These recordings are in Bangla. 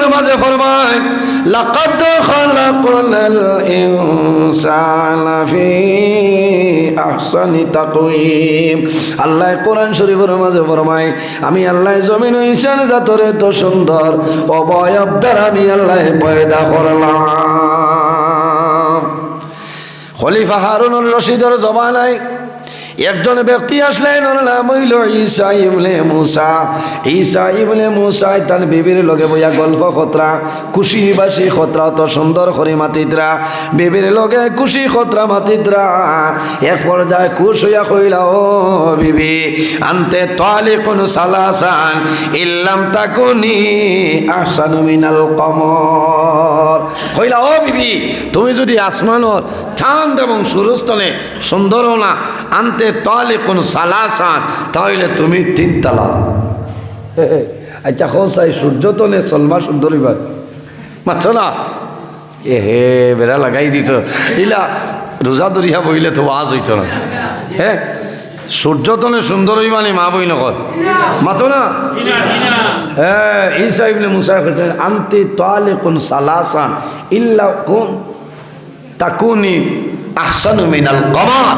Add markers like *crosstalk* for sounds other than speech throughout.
শরীফের মাঝে ফরমায়, লাকাদ খালাকনাল ইনসানা ফি আহসানি তাকওয়িম। আল্লাহ কোরআন শরীফের মাঝে ফরমায়, আমি আল্লাহ জমিন ইনসান জাতরে তো সুন্দর, অবয়ব দ্বারা আমি আল্লাহ পয়দা করলাম। খলিফা হারুনুর রশিদের জমানায় একজন ব্যক্তি আসলেন ওর নাম হইল ঈসা ইবনে মুসা। ঈসা ইবনে মুসা তার বিবির লগে বইয়া গল্প খতরা খুশি বাসি খতরা, অত সুন্দর করে মাতিদ্রা। বিবির লগে খুশি খতরা মাতিদ্রা। এক পর্যায়ে খুশ হইয়া কইলা, ও বিবি, আনতে তোয়ালি কোন সালাসান, ইল্লাম তাকুনি আহসানু মিনাল কমর। কইলা, ও বিবি, তুমি যদি আসমানর চাঁদ এবং সুরস্তনে সুন্দর না, আনতে তলে কোন সালাসান, তাহলে তুমি তিন তালা। আচ্ছা হোসাই সূর্য তো নে, সলমা সুন্দর এবার মাছ না? এ, হে, বেড়া লাগাই দিছ। ইলা রোজা দরিয়া বইলে তো আজ হইত না। হ্যাঁ সূর্য সুন্দর হইবানি মা বই নকর মাতো না? হ্যাঁ ঈসা ইবনে মুসা কইছেন আনতে তোয়ালে কোন সালাসান, ইল্লা কোন, তাকুনি আহসানু মিনাল কমার।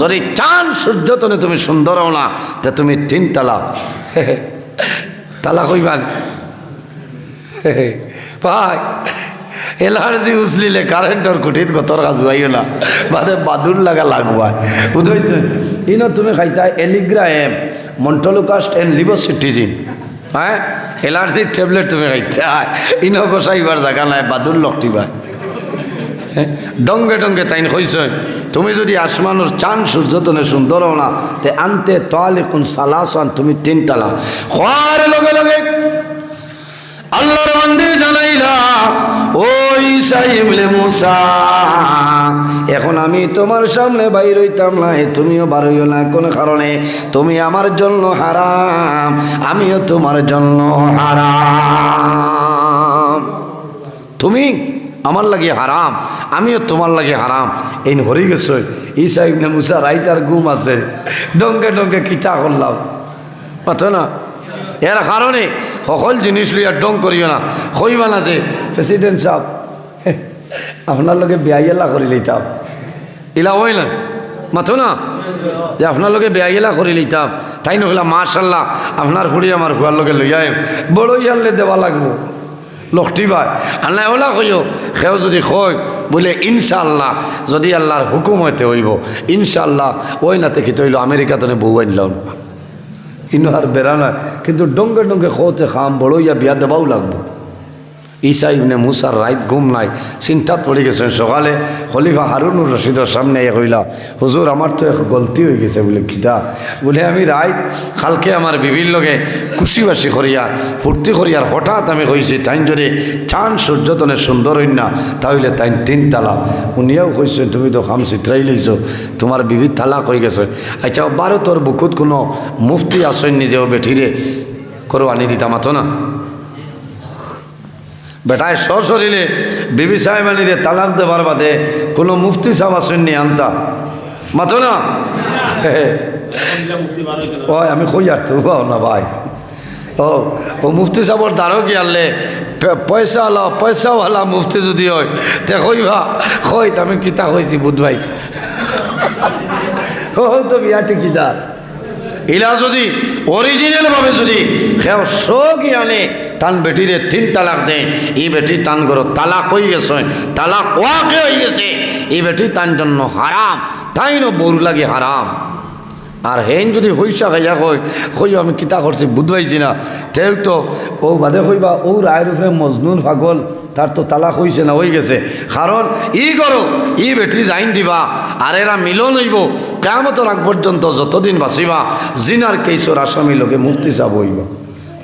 যদি চান সূর্য তনে তুমি সুন্দর হও না, তা তুমি তিন তালা। *laughs* তালা কইবান? *laughs* ভাই, এলার্জি উসলিলে কারেন্টর কুটিত গতর হইও না, বাদে বাদুর লাগা লাগবা। বুঝাইছে? ইনো তুমি খাইতা এলিগ্রা এম মন্টলোকাস্ট এন্ড লিবোসিটিজিন। হ্যাঁ? এলার্জির ট্যাবলেট তুমি খাইতা। ইনো গোসাইবার জায়গা নাই বাদুর লকটিবা। ডঙ্গে ডঙ্গে তাইন কইছে তুমি যদি আসমানোর চান, সূর্য তনে সুন্দর না, তে আনতে তোয়ালে কোন সালাসান, তুমি তিন তালা। হওয়ার লগে লগে আল্লাহর মন্দির জানাইলা ওই সাইমলে মুসা, এখন আমি তোমার সামনে বাইর হইতাম না তুমিও বার হইও না, কোনো কারণে। তুমি আমার জন্য হারাম, আমিও তোমার জন্য হারাম। তুমি আমার লাগে হারাম, আমিও তোমার লাগে হারাম। এই হরি গেছে, ঈসা ইবনে মুসা রাইতার গুম আছে। ডঙ্গে ডঙ্গে কিতা করলাম। পাতো না? এর কারণে সকল জিনিস লইয়া ডং করিও না। কইবা না যে প্রেসিডেন্ট সাহেব আপনার লগে বেয়াইলা করি লইতাম। ইলা হই না? মাথো না? যে আপনার লগে বেয়াইলা করি লইতাম। তাই নকলা মাশাল্লাহ আপনার হুড়ি আমার হুয়ার লগে লইয়াই বড় ইয়ারলে দেওয়া লাগবো। লক্ষটি ভাই আল্লাহ ওলা কইও, সেও যদি কয়, বলে ইনশাল্লাহ যদি আল্লাহর হুকুম হইতে হইব ইনশাল্লাহ ওই নাতে কি তৈল আমেরিকাতে বউ আনলাম ইনহার আর বেড়া নয় কিন্তু ডঙ্গে ডঙ্গে খোতে খাম বড় ইয়া বিয়া দেবাও লাগবো। ঈসা ইবনে মুসার রাইত ঘুম নাই, চিন্তাত পড়ে গেছেন সকালে খলিফা হারুনুর রশিদের সামনে এ কইলা হুজুর আমার তো গলতি হয়ে গেছে বলে কিতা বলে, আমি রাইত কালকে আমার বিবির লগে খুশিবাসি করিয়া ফুর্তি করিয়ার হঠাৎ আমি কইছি, তাইন যদি চান সূর্যতনে সুন্দর হইন না, তাহলে তাইন তিন তালা। উনিয়াও কইছেন তুমি তো খাম চিত্রাই লইছ তোমার বিবির তালাক হয়ে গেছে। আচ্ছা বারো তোর বুকুত কোনো মুফতি আসেন নিজেও বেঠিরে করো আনি দিতাম আতো না। বেটায় সশরীরে বিবি সাহেব আনিরে তালাক দেবার বাদে কোনো মুফতি সাহেব আসেননি আনতা। মাতো না? ও আমি কই আর তো? না ভাই। ও ও মুফতি সাহেবর দ্বারও কি আনলে পয়সা আলা পয়সাওয়ালা মুফতি যদি হয়, তে কইবা কই আমি কিতা কইছি বুধবাইছি ও, তো বিয়াটি কিতা? ইলা যদি অরিজিনাল ভাবে যদি সেও শোক আনে তান বেটিরে তিন তালাক দে। এই বেটি তান করো, তালাক হয়ে গেছে, তালাক ওয়াকে হয়ে গেছে। এই বেটি তান জন্য হারাম, তাই ন বরু লাগে হারাম। আর হেন যদি হইসা খাইয়া কই কই আমি কিতা করছি বুধবাইছি না। তেও তো, ও বাদে কইবা, ও রায়ের উপরে মজনুন পাগল, তার তো তালাক হইছে না হয়ে গেছে। কারণ ই করো, ই বেটি যাইন দিবা, আর এরা মিলন হইব। কেমত রাগ পর্যন্ত যতদিন বাঁচিবা, জিনার কেসর আসামি লোকে মুফতি চাব হইব।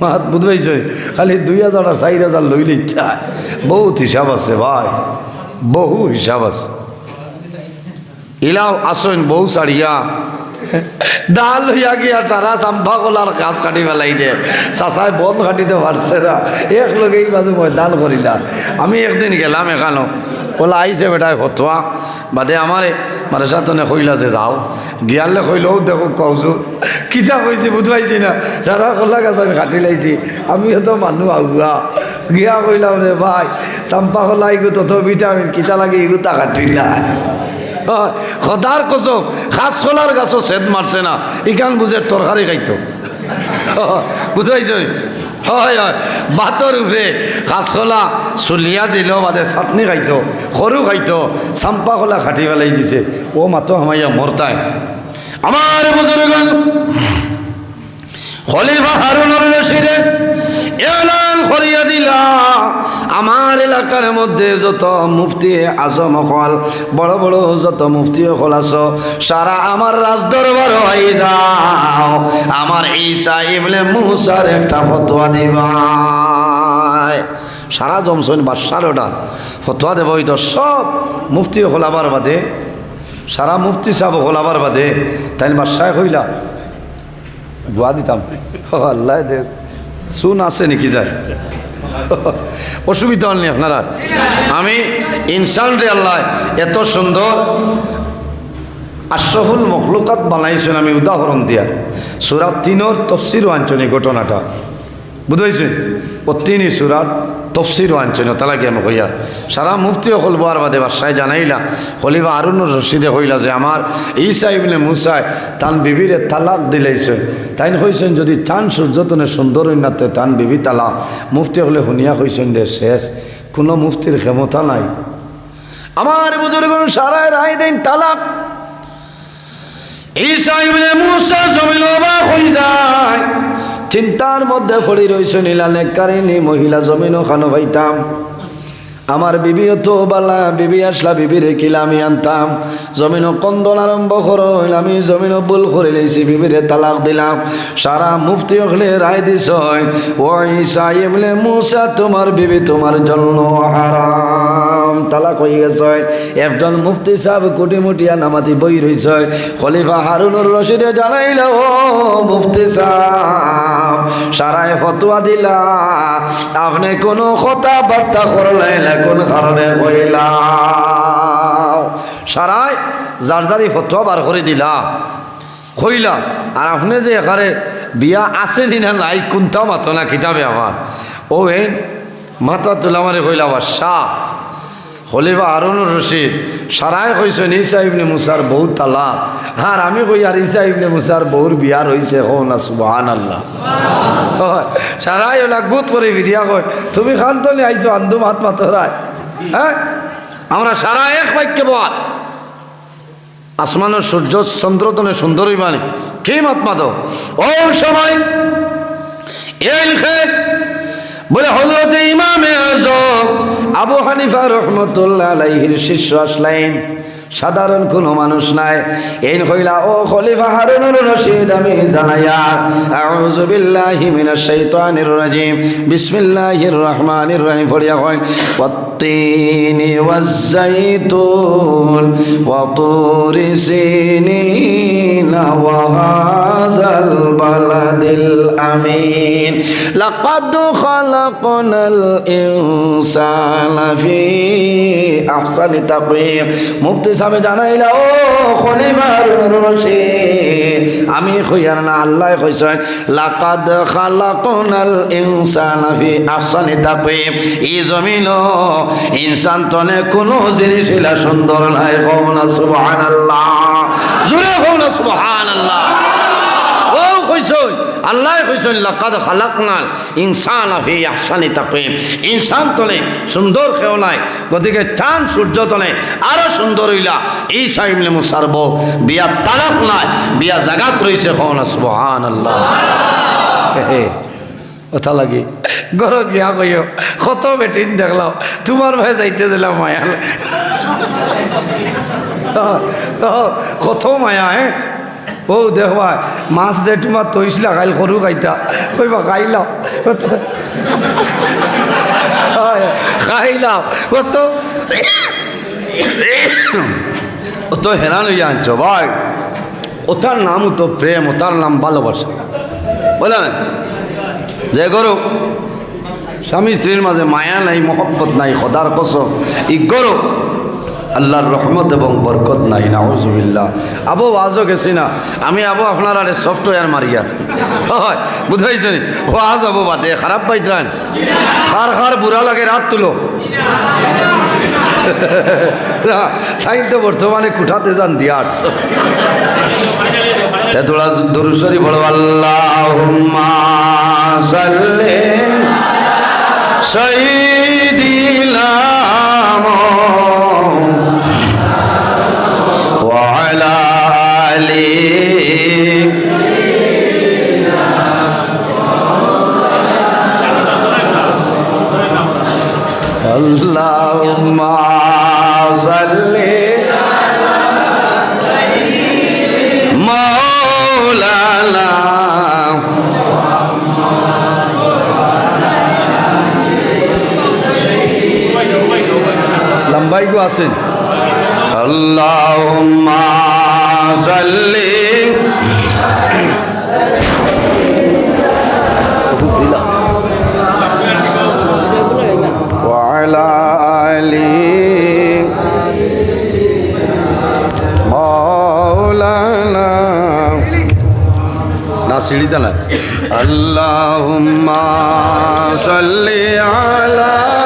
মাত বুধবাইছ খালি দুই হাজার আর চার হাজার লইলে ইচ্ছা। বহুত হিসাব আছে ভাই, বহু হিসাব আছে। ইলাও আসেন বহু সারিয়া ডাল হইয়া গিয়া সারা চাম্পা কলার গাছ কাটি পেলাই দে। চাচাই বন কাটিতে পারছে না। এক লগে এই বাজু মই দান করিলা আমি একদিন গেলাম এখানো। বলা আইছে বেটাই ফতুয়া বাদে আমারে মানে সাতনে কইলা যে যাও, গিয়ালে কইলেও দেখো কৌজু কিতা কইছি বুঝবাইছি না। সারা কলা গাছ আমি কাটি লাইছি আমি তো মানুষ আগুয়া গিয়া কইলাম রে ভাই, চাম্পা হলা ইগু তত ভিটামিন, কিতা লাগে ইগু টাকা ঠিলাই সদার কসম খাস খোলার গাছও সেদ মারছে না ইকান বুঝে তরকারি খাইতো। বুঝাইছ হয় হয়। ভাতর উপরে কাঁচকলা চুলিয়া দিল বাদে চাটনি খাইতো, সৰু খাইতো চাম্পা কলা খাটি পেলাই দিছে। ও মাতো হামাইয়া মরতাই আমার বুজুর্গ খলিফা হারুন রশিদে এলান করিয়া দিলা। আমার এলাকার মধ্যে যত মুফতি আজম হল, বড় বড় যত মুফতি হল আস সারা আমার রাজ দরবার হয়ে যাও। আমার ঈসা ইবনে মুসার একটা ফতোয়া দিবা। সারা জমসন বাদশার ওটা ফতোয়া দেব হইতো সব মুফতি হলাবার বাদে, সারা মুফতি সাহেব হলাবার বাদে। তাই বাদশাহ হইলা দোয়া দিতাম। *laughs* আল্লাহ দেব শুন আছে নাকি যায়? অসুবিধা হননি আপনারা? আমি ইনসান রে আল্লাহ এত সুন্দর আশ্রহুল মখলুকাত বানাইছেন আমি উদাহরণ দিয়া। সুরাত তিনর তফসির আঞ্চলিক ঘটনাটা। বুঝাইছেন প্রতিনি সুরাত তফসির আঞ্চনি তালাকে আমি কইয়া। সারা মুফতি হল বোয়ার বাদে বাসায় জানাইলা হলিবা আরুনুর রশিদে হইলা যে আমার ঈসা ইবনে মুসাই তান বিবিরে তালাক দিলাইছেন তাই কইছেন, যদি চান সূর্যতনে সুন্দর নাতে তান বিবি তালা মুফতি হলে শুনিয়া কইছেন রে শেষ, কোনো মুফতির ক্ষমতা নাই। আমার বুজুর্গ সারায় রায় দেন তালাক। ঈসা ইবনে মুসা জমিল অবাক হয়ে যায়। চিন্তার মধ্যে পড়ি রইছে নীলানে কারিনী মহিলা জমিন খানো ভাইতাম আমার বিবিও তো বালা, বিবি আসলা বিবি রেখিলা আমি আনতাম। জমিন কন্দন আরম্ভ করইল আমি জমিন ভুল করে লেছি বিবিরে তালাক দিলাম। সারা মুফতি হলে রায় দিস ও ঈসা ইবনে মুসা, তোমার বিবি তোমার জন্য হারাম। তালাক হয়ে গেছে। একজন মুফতি সাহেব কোটি মুটিয়া নামাতি বই রইছে। খলিফা হারুনুর রশিদে জানাইল মুফতি সাহেব, সারায় ফতোয়া দিলা। আপনি কোনো কথা বার্তা করলেন কোন কারণে কইলা? সারায় যার যারি ফতোয়া বার করে দিলা। কইলা, আর আপনি যে এখানে বিয়া আছে দিনা নাই, কোনটাও মাতো না কিতাবে আমার? ও হেন মাথা তোলা মারে কইলা আবার শাহ হলিবা হারুনুর রশিদ সারাই কইছেন ইসা ইবনে মুসার বহু তালা আর আমি কই আর ইসা ইবনে মুসার বহুর বিয়ার হইছে হো না সুবহান আল্লাহ সারাই ওলা গুত করে ভিডিয়া কয়, তুমি খান তলে আইছো, আন্দু মাত মাতরায় হ্যাঁ আমরা সারা এক বাক্যে বল। আসমানের সূর্য চন্দ্রতনে সুন্দরই বাণী কি মত মাত ও সময় বলে হজরত ইমামে আবু হানিফা রহমতুল্লাহ আলাইহির শিষ্য আসলাইন। সাধারণ কোনো মানুষ নাই। এই কইলা, ও খলিফা হারুনুর রশিদ, আমি জানাইয়া, আউযু বিল্লাহি মিনাশ শাইতানির রাজিম, বিসমিল্লাহির রহমানির রহিম পড়িয়া ওয়াত্তিনি ওয়াজ-জাইতুন ওয়া তুরি সিনিন, ওয়া হাযাল বালাদিল আমিন লাকাদ খালাকনাল ইনসানা ফি আহসানি মুফতি জানাইলা, ও খলিফার রশিদ, আমি কইয়ার না, আল্লাহ কইছেন লাকাদ খালাকনাল ইনসানা ফি আহসানি তাকওয়িম ই জমিন ইনসান তনে কোনো জিনিস সুন্দর নাই, কও না সুবহানাল্লাহ। জোরে কও না সুবহানাল্লাহ। আল্লাহ খালাকনাল ইনসান ফি আহসানি তাকওয়িম। ইনসান তলে সুন্দর খেওলাই গতিকে চান সূর্য তলে আরও সুন্দর হইলা। ঈসা ইবনে মুসার বিয়া তালাক নাই, বিয়া জাগাত রইছে কওনা, সুবহানাল্লাহ। হে কথা লাগি, ঘর গিয়া কইও, কত বেটিন দেখলাম তোমার ভাই যাইতে দিলাম মায়া। *laughs* কত মায়া হ্যাঁ ও দেখবা মাছ যে তোমার তৈছিলা খাইল সৰু খাইতা কইবা খাইলাম খাইলাম কত? অত হেরান হইয়া আনছো, ভাই। ওটার নাম তো প্রেম ওটার নাম ভালোবাসা। বুঝলেন যে করো স্বামী স্ত্রীর মাঝে মায়া নাই, মহব্বত নাই সদার কসম ই করো আল্লাহর রহমত এবং বরকত নাই, নাউজুবিল্লাহ। আবু আজও গেছি না। আমি আবু আপনার আরে সফটওয়্যার মারিয়া। হয় বুঝাইছি ও আজ আবু বাদে, খারাপ পাইত্রান খার খার বুড়া লাগে রাত তুলো। তাই তো বর্তমানে কুঠাতে যান দিয়া আসছো। তে তোরা দরুসরি বলো আল্লাহ সাল্লে। সঈদিলাম লম্বাই গো আছেন আল্লাহুম্মা সাল্লি সিঁড়িতে না আল্লাহ সাল্লি আলা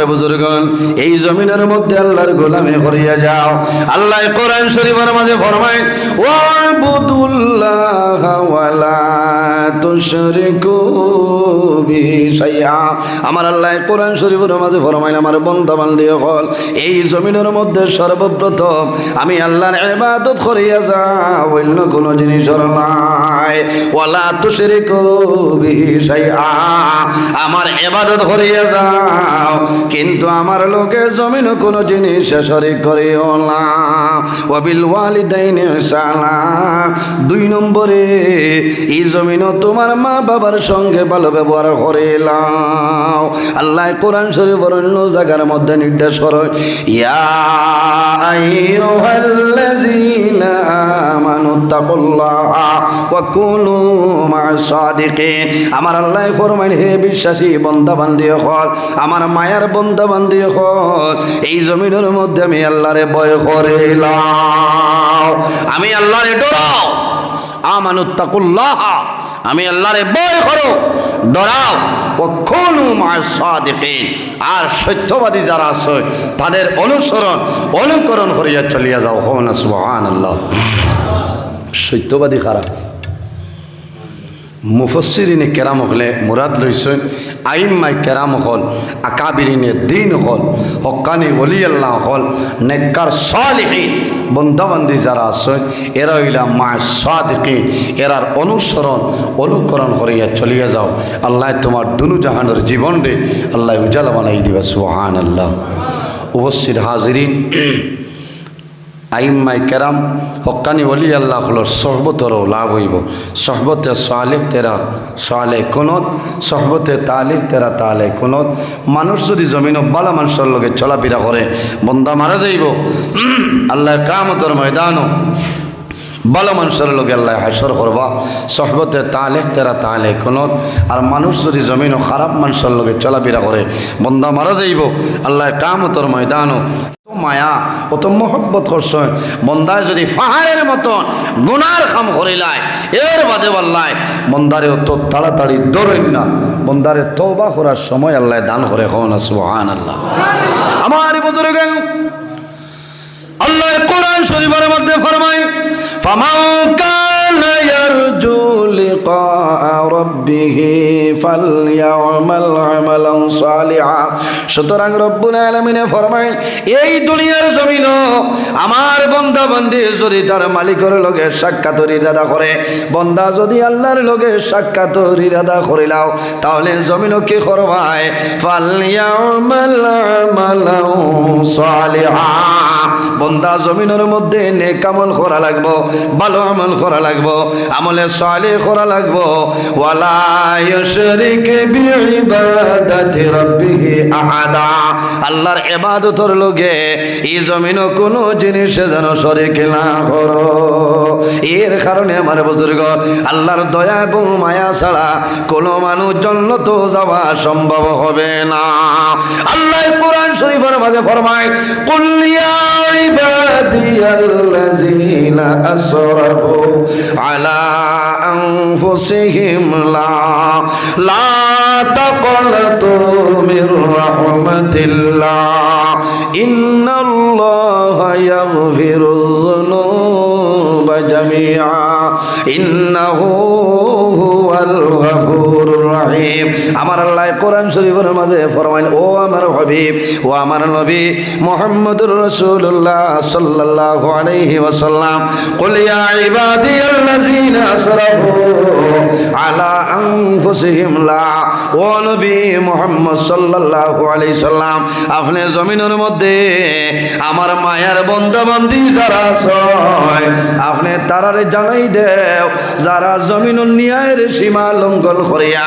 আমার বুজুর্গন এই জমিনের মধ্যে আল্লাহর গোলামে করিয়া যাও। আল্লাহ কোরআন শরীফের মাঝে ফরমায় ওয়াবুদুল্লাহ ওয়ালা তুশরিকু বিহি শাইআ আমার আল্লাহ কোরআন শরীফের মাঝে ফরমাইল, আমার বন্ধু বান্ধব হল, এই জমিনের মধ্যে সর্বপ্রথম আমি আল্লাহর ইবাদত করিয়া যাও, অন্য কোনো জিনিস নাই। ওয়ালা তুশরিকু বিহি শাইআ আমার ইবাদত করিয়া যাও, কিন্তু আমার লোকে জমিন কোনো জিনিস শরিক করিও না। ওয়াবিল ওয়ালিদাইনি ইহসানা দুই নম্বরে এই জমিন তোমার মা বাবার সঙ্গে ভালো ব্যবহার করে লাও আল্লাহ কোরআন শরীফ অন্য জায়গার মধ্যে নির্দেশ করো, ইয়া ওয়া কুনু মা'আস সাদিকিন। আমার আল্লাহ ফরমাইল, হে বিশ্বাসী বান্দা বান্দি হল আমার মায়ার বন্ধা বান্ধি হল এই জমিনের মধ্যে আমি আল্লাহরে ভয় করিলাম। আমি আল্লাহরে ডরাও। আমানুত্তাকুল্লাহ। আমি আল্লাহরে ভয় করো। ডরাও। আর সত্যবাদী যারা আছে, তাদের অনুসরণ, অনুকরণ করিয়া চলিয়া যাও। হন সুবহান আল্লাহ সত্যবাদী খারাপ মুফসিরিনে কেরাম হলে মুরাদ লইছেন আইম্মাই কেরাম হল, আকাবিরিনে দিন হল, হকানি অলি আল্লাহ হল, নেককার সালিহীন বন্ধাবান্ধি যারা আছে এরা হইলা মা সাদিকিন, এরার অনুসরণ, অনুকরণ করিয়া চলিয়া যাও। আল্লাহ তোমার দুনু জাহানের জীবন রে আল্লাহ উজালা বানাই দিবা সুহান আল্লাহ উপস্থিত হাজিরিন আইম্মাই কেরাম, হকানি অলি আল্লাহ হলো সহবতরও লাভ হইব। সহবতে সালেক তেরা, সালে কোনত। সহবতে তালিক তেরা, তালে কোনত। মানুষ যদি জমিন বালা মানুষের লগে চলাফেরা করে, বন্দা মারা যাইব। *clears throat* আল্লাহ কামতর ময়দানও ভালো মানুষের লোক আল্লাহ হাসর করবা, সহবতে তালেক, তেরা তালে কোনত আর মানুষ যদি জমিনও খারাপ মানুষের লোকে চলাফেরা করে, বন্দা মারা যাইব। আল্লাহ কামতর ময়দানও তো মায়া অত মহব্বত করছেন বন্দায় যদি পাহাড়ের মতন গুনার কাম করিলায় এর বাদে বললায় বন্দারে অত তাড়াতাড়ি দৌড়েন না। বন্দারে তৌবা করার সময় আল্লাহ দান করে হন সুহান আল্লাহ আমার বুজুর্গ আল্লাহ কোরআন শরীফের মধ্যে ফরমায় ফামাউ কানা ইয়ারজু লিকা রাব্বিহি ফালইয়ামাল আমালান সালিহা সুতরাং রব্বুল আলমিনে ফরমাইল এই দুনিয়ার জমিন আমার বন্দি যদি তার মালিকের লগে সাক্ষাৎ ইরাদা করে, বন্দা যদি আল্লাহর লগে সাক্ষাৎ ইরাদা করিলাও তাহলে জমিন কি করবায় বন্দা জমিনের মধ্যে নেক আমল করা লাগবো, ভালো আমল করা লাগবো। আমলে সালে করা লাগবো। আল্লাহর এবাদতর লোকে এই জমিনও কোনো জিনিস যেন শরিক না করো। এর কারণে আমার বুজুর্গ, আল্লাহর দয়া এবং মায়া ছাড়া কোনো মানুষ জন্নত যাওয়া সম্ভব হবে না। আল্লাহ কোরআন শরীফের মাঝে ফরমায় কুল্লিয়া ইবাদিয়াল্লাযীনা আসরাফু আলা আনফুসিহিম লা লা তাকনাতু মির রাহমাতিল্লাহ, ইন্নাল্লাহা ইয়াগফিরুয যুনুবা জামিআ ইন্নাহু হুয়াল গফুরুর রহিম আমার আল্লাহ কোরআন শরীফের মাঝে ফরমাইন, ও আমার হাবিব, ও আমার নবী মুহাম্মদুর রাসূলুল্লাহ সাল্লাল্লাহু আলাইহি ওয়াসাল্লাম, কুল ইয়া ইবাদিয়াল্লাযীনা আসরাফু আলা আনফুসিহিম, লা, ও নবী মুহাম্মদ সাল্লাল্লাহু আলাইহি সাল্লাম আপনি জমিনের মধ্যে আমার মায়ার বান্ধি যারা ছয় আপনি তারারে জানাই দেও, যারা জমিন নিয়ায়ের সীমা লঙ্ঘন করিয়া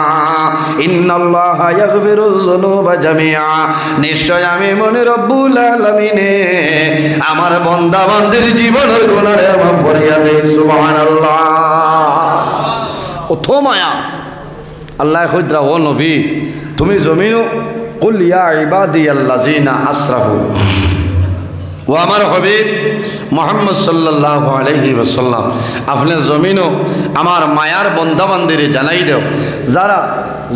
নিশ্চয় আমি মনে রব্বুল আলামিনে আমার বান্দা বান্দির জীবনের গুনাহে মাফ করিয়া দেই, সুবহানাল্লাহ। আল্লাহ কইতরা ও নবী, তুমি জমিনও কুল ইয়া ইবাদিয়াল্লাযিনা আসরাফু ও আমার হবিব মোহাম্মদ সাল্লাহ আলহি ওসাল্লাম আপনি জমিনও আমার মায়ার বন্ধাবান্দিরে জানাই দেও। যারা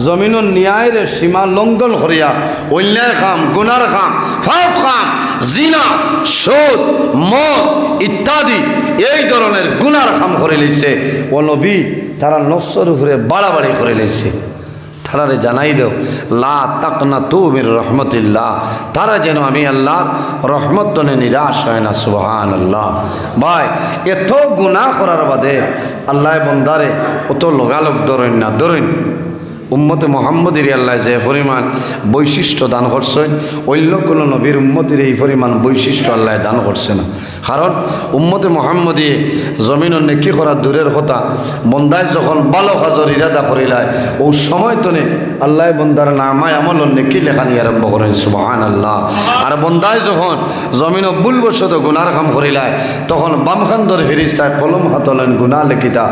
জমিনও ন্যায়ের সীমা লঙ্ঘন করিয়া অন্যায় খাম গুনার খাম ফাফ খাম জিনা সুদ মদ ইত্যাদি, এই ধরনের গুনার খাম করে লইছে ও নবী তারা নশ্বর উপরে বাড়াবাড়ি করে লইছে তারারে জানাই দেও, লা তাকনা তুমির রহমতিল্লাহ। তারা যেন আমি আল্লাহর রহমত তনে নিরাশ হয় না সুবহান আল্লাহ ভাই, এত গুণা করার বাদে আল্লাহ বন্দারে অত লগালগ দরেন না, ধরেন। উম্মতে মোহাম্মদের আল্লাহ যে পরিমাণ বৈশিষ্ট্য দান করছে, অন্য কোনো নবীর উম্মতির এই পরিমাণ বৈশিষ্ট্য আল্লাহ দান করছে না। কারণ উম্মতে মোহাম্মদী জমিনের নেকি করা দূরের কথা, বন্দায় যখন ভালো কাজর ইরাদা করিলায়, ও সময় তনে আল্লাহ বন্দার নামায় আমল নেকি লেখানি আরম্ভ করেন সুবাহান আল্লাহ আর বন্দায় যখন জমিন ভুলবশত গুনার কাম করিলায়, তখন বাম খান্দর কলম হাতলেন গুনা লেখিতা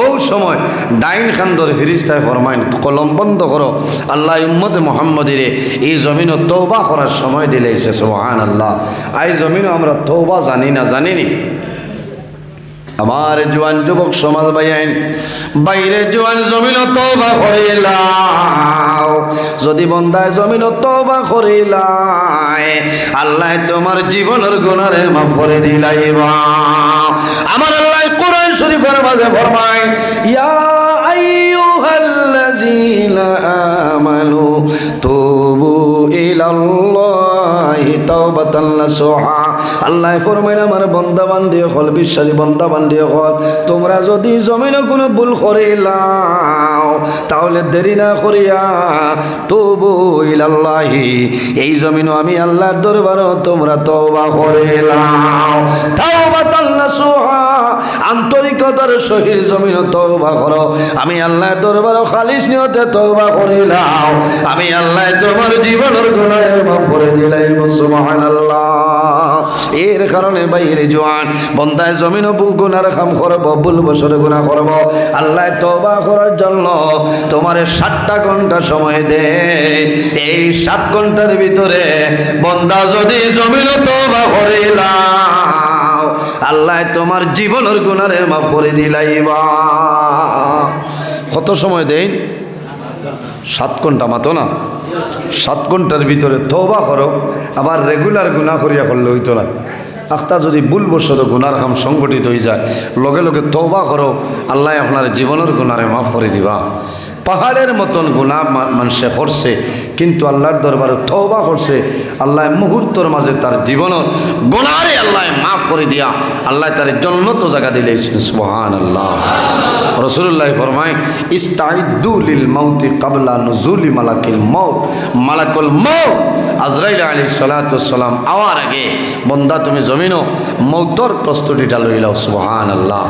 ও সময় ডাইন খান্দর ফিরিস্তায় ফরমাইন কলম বন্ধ করো। আল্লাহ উম্মতে মোহাম্মদিরে এই জমিনও তৌবা করার সময় দিলেছে সোহান আল্লাহ আই জমিনও আমরা তৌবা জানি না, জানিনি। আমার জোয়ান যুবক সমাজ বাইন বাইরে জোয়ান জমিন তবা করিলাও যদি বন্দায় জমিন তবা করিলাই আল্লাহ তোমার জীবনের গুণারে মাফ করে দিলাইবা আমার আল্লাহ কোরআন শরীফের মাঝে ফরমায়, ইয়া তুবু ইলাল্লাহি আল্লাহ ফরমাইল আমার বন্দা বান্ধি হল, বিশ্বাসী বন্দা বান্ধি হল। তোমরা যদি জমিনে কোনো ভুল করিলাও তাহলে দেরি না করিয়া তবু ইলাল্লাহি। এই জমিনও আমি আল্লাহর দরবারও তোমরা তওবা করিলাও তাওবাতান নাসুহা আন্তরিকতার সহিত জমিন তওবা করো। আমি আল্লাহর দরবারও খালিস নিয়তে তওবা করিলাও আমি আল্লাহ তোমার জীবনের গুনাহ মাফ করে দিলাম, সুবহানাল্লাহ। এর কারণে বাইরে জোয়ান, বন্দায় জমিন গুনার কাম করব, ভুল বছরে গুণা করব। আল্লাহ তবা করার জন্য তোমার সাতটা ঘণ্টা সময় দে। এই সাত ঘণ্টার ভিতরে বন্দা যদি জমিন তবা করিলাম আল্লাহ তোমার জীবনের গুণারে মাফ করে দিলাইবা কত সময় দেন? সাত ঘণ্টা মাতো না? সাত ঘণ্টার ভিতরে তৌবা করো, আবার রেগুলার গুণা করিয়া করলে হইতো না। আখতা যদি ভুলবশত গুনার কাম সংগঠিত হয়ে যায়, লগে লগে তৌবা করো, আল্লাহ আপনার জীবনের গুণারে মাফ করে দিবা। পাহাড়ের মতন গুণা মা- মানুষে করছে, কিন্তু আল্লাহর দরবারে তৌবা করছে। আল্লাহ মুহূর্তর মাঝে তার জীবনের গুণারে আল্লাহ মাফ করে দিয়া আল্লাহ তার জন্নত জায়গা দিলে সুবহান আল্লাহ রসুল্লাহ ফরমায়, ইস্তাইদু লিল মাউতি কাবলা নজুলি মালাকিল মৌত মালাকুল মৌত আজরাইল আলী সালাতাম আওয়ার আগে, বন্দা তুমি জমিনও মৌতর প্রস্তুতিটা লইলাও সুবহান আল্লাহ